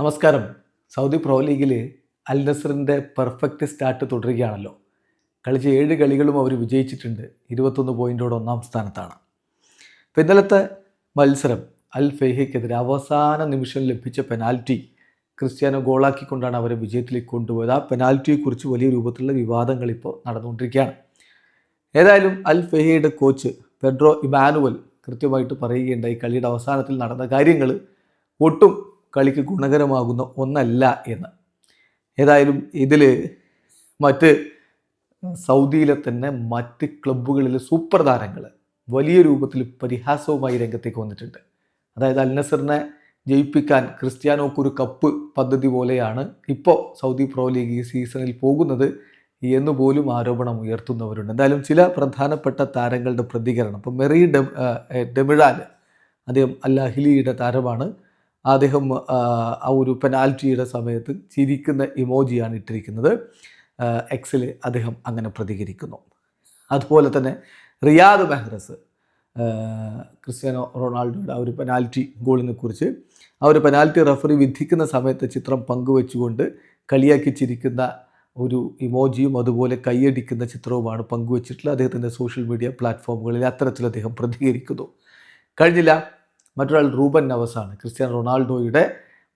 നമസ്കാരം. Saudi pro ലീഗിൽ അൽ നസറിന്റെ perfect start തുടരുകയാണല്ലോ. കളിച്ച ഏഴ് കളികളും അവർ വിജയിച്ചിട്ടുണ്ട്. ഇരുപത്തൊന്ന് പോയിന്റോടെ ഒന്നാം സ്ഥാനത്താണ്. അപ്പോൾ ഇന്നലത്തെ മത്സരം അൽ ഫെയ്ഹയ്ക്കെതിരെ അവസാന നിമിഷം ലഭിച്ച പെനാൽറ്റി ക്രിസ്ത്യാനോ ഗോളാക്കിക്കൊണ്ടാണ് അവരെ വിജയത്തിലേക്ക് കൊണ്ടുപോയത്. ആ പെനാൽറ്റിയെക്കുറിച്ച് വലിയ രൂപത്തിലുള്ള വിവാദങ്ങൾ ഇപ്പോൾ നടന്നുകൊണ്ടിരിക്കുകയാണ്. ഏതായാലും അൽ ഫെഹയുടെ കോച്ച് പെഡ്രോ ഇമാനുവൽ കൃത്യമായിട്ട് പറയുകയുണ്ടായി. കളിയുടെ അവസാനത്തിൽ നടന്ന കാര്യങ്ങൾ ഒട്ടും കളിക്ക് ഗുണകരമാകുന്ന ഒന്നല്ല എന്ന്. ഏതായാലും ഇതിൽ മറ്റ് സൗദിയിലെ തന്നെ മറ്റ് ക്ലബ്ബുകളിലെ സൂപ്പർ താരങ്ങൾ വലിയ രൂപത്തിൽ പരിഹാസവുമായി രംഗത്തേക്ക് വന്നിട്ടുണ്ട്. അതായത് അൽനസറിനെ ജയിപ്പിക്കാൻ ക്രിസ്ത്യാനോക്ക് ഒരു കപ്പ് പദ്ധതി പോലെയാണ് ഇപ്പോൾ സൗദി പ്രോ ലീഗ് ഈ സീസണിൽ പോകുന്നത് എന്ന് പോലും ആരോപണം ഉയർത്തുന്നവരുണ്ട്. എന്തായാലും ചില പ്രധാനപ്പെട്ട താരങ്ങളുടെ പ്രതികരണം. ഇപ്പം മെറി ഡെമിഴാൽ അദ്ദേഹം അല്ലാഹിലിയുടെ താരമാണ്. അദ്ദേഹം ആ, ഒരു പെനാൽറ്റിയുടെ സമയത്ത് ചിരിക്കുന്ന ഇമോജിയാണ് ഇട്ടിരിക്കുന്നത്. എക്സിൽ അദ്ദേഹം അങ്ങനെ പ്രതികരിക്കുന്നു. അതുപോലെ തന്നെ റിയാദ് മെഹ്റസ് ക്രിസ്ത്യാനോ റൊണാൾഡോയുടെ ആ ഒരു പെനാൽറ്റി ഗോളിനെ കുറിച്ച് ആ ഒരു പെനാൽറ്റി റഫറി വിധിക്കുന്ന സമയത്ത് ചിത്രം പങ്കുവെച്ചുകൊണ്ട് കളിയാക്കി ചിരിക്കുന്ന ഒരു ഇമോജിയും അതുപോലെ കൈയടിക്കുന്ന ചിത്രവുമാണ് പങ്കുവച്ചിട്ടുള്ളത്. അദ്ദേഹത്തിന്റെ സോഷ്യൽ മീഡിയ പ്ലാറ്റ്ഫോമുകളിൽ അത്തരത്തിൽ അദ്ദേഹം പ്രതികരിക്കുന്നു. കഴിഞ്ഞില്ല മറ്റൊരാൾ റൂബൻ നവസാണ്. ക്രിസ്ത്യാനോ റൊണാൾഡോയുടെ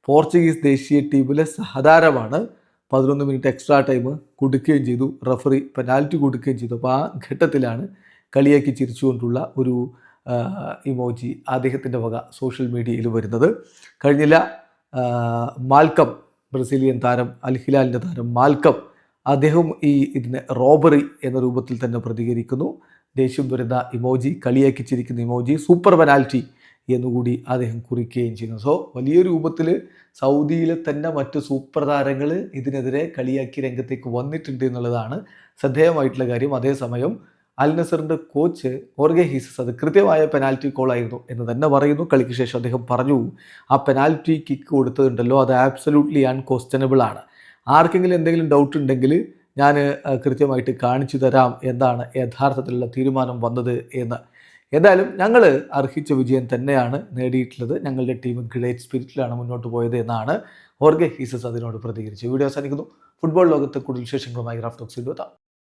പോർച്ചുഗീസ് ദേശീയ ടീമിലെ സഹതാരമാണ്. പതിനൊന്ന് മിനിറ്റ് എക്സ്ട്രാ ടൈം കൊടുക്കുകയും ചെയ്തു. റഫറി പെനാൽറ്റി കൊടുക്കുകയും ചെയ്തു. അപ്പോൾ ആ ഘട്ടത്തിലാണ് കളിയാക്കി ചിരിച്ചുകൊണ്ടുള്ള ഒരു ഇമോജി അദ്ദേഹത്തിന്റെ വക സോഷ്യൽ മീഡിയയിൽ വരുന്നത്. കഴിഞ്ഞില്ല മാൽക്കം ബ്രസീലിയൻ താരം അൽ ഹിലാലിന്റെ താരം മാൽക്കം അദ്ദേഹം ഈ ഇതിനെ റോബറി എന്ന രൂപത്തിൽ തന്നെ പ്രതികരിക്കുന്നു. ദേഷ്യം വരുന്ന ഇമോജി കളിയാക്കി ചിരിക്കുന്ന ഇമോജി സൂപ്പർ പെനാൽറ്റി എന്നുകൂടി അദ്ദേഹം കുറിക്കുകയും ചെയ്യുന്നു. സോ വലിയ രൂപത്തിൽ സൗദിയിലെ തന്നെ മറ്റ് സൂപ്പർ താരങ്ങൾ ഇതിനെതിരെ കളിയാക്കി രംഗത്തേക്ക് വന്നിട്ടുണ്ട് എന്നുള്ളതാണ് ശ്രദ്ധേയമായിട്ടുള്ള കാര്യം. അതേസമയം അൽ നസറിന്റെ കോച്ച് ഓർഗെ ഹീസസ് അത് കൃത്യമായ പെനാൽറ്റി കോൾ ആയിരുന്നു എന്ന് തന്നെ പറയുന്നു. കളിക്ക് ശേഷം അദ്ദേഹം പറഞ്ഞു ആ പെനാൽറ്റി കിക്ക് കൊടുത്തതുണ്ടല്ലോ അത് ആബ്സല്യൂട്ട്ലി അൺക്വസ്റ്റനബിൾ ആണ്. ആർക്കെങ്കിലും എന്തെങ്കിലും ഡൗട്ട് ഉണ്ടെങ്കിൽ ഞാൻ കൃത്യമായിട്ട് കാണിച്ചു തരാം എന്താണ് യഥാർത്ഥത്തിലുള്ള തീരുമാനം വന്നത് എന്ന് എന്തായാലും ഞങ്ങൾ അർഹിച്ച വിജയം തന്നെയാണ് നേടിയിട്ടുള്ളത്. ഞങ്ങളുടെ ടീം ഗ്രേറ്റ് സ്പിരിറ്റിലാണ് മുന്നോട്ട് പോയത് എന്നാണ് ഓർഗെ ഹീസസ് അതിനോട് പ്രതികരിച്ചു. വീഡിയോ അവസാനിക്കുന്നു. ഫുട്ബോൾ ലോകത്തെ കൂടുതൽ വിശേഷങ്ങളുമായി റാഫ്റ്റോക്സിൽ എത്താം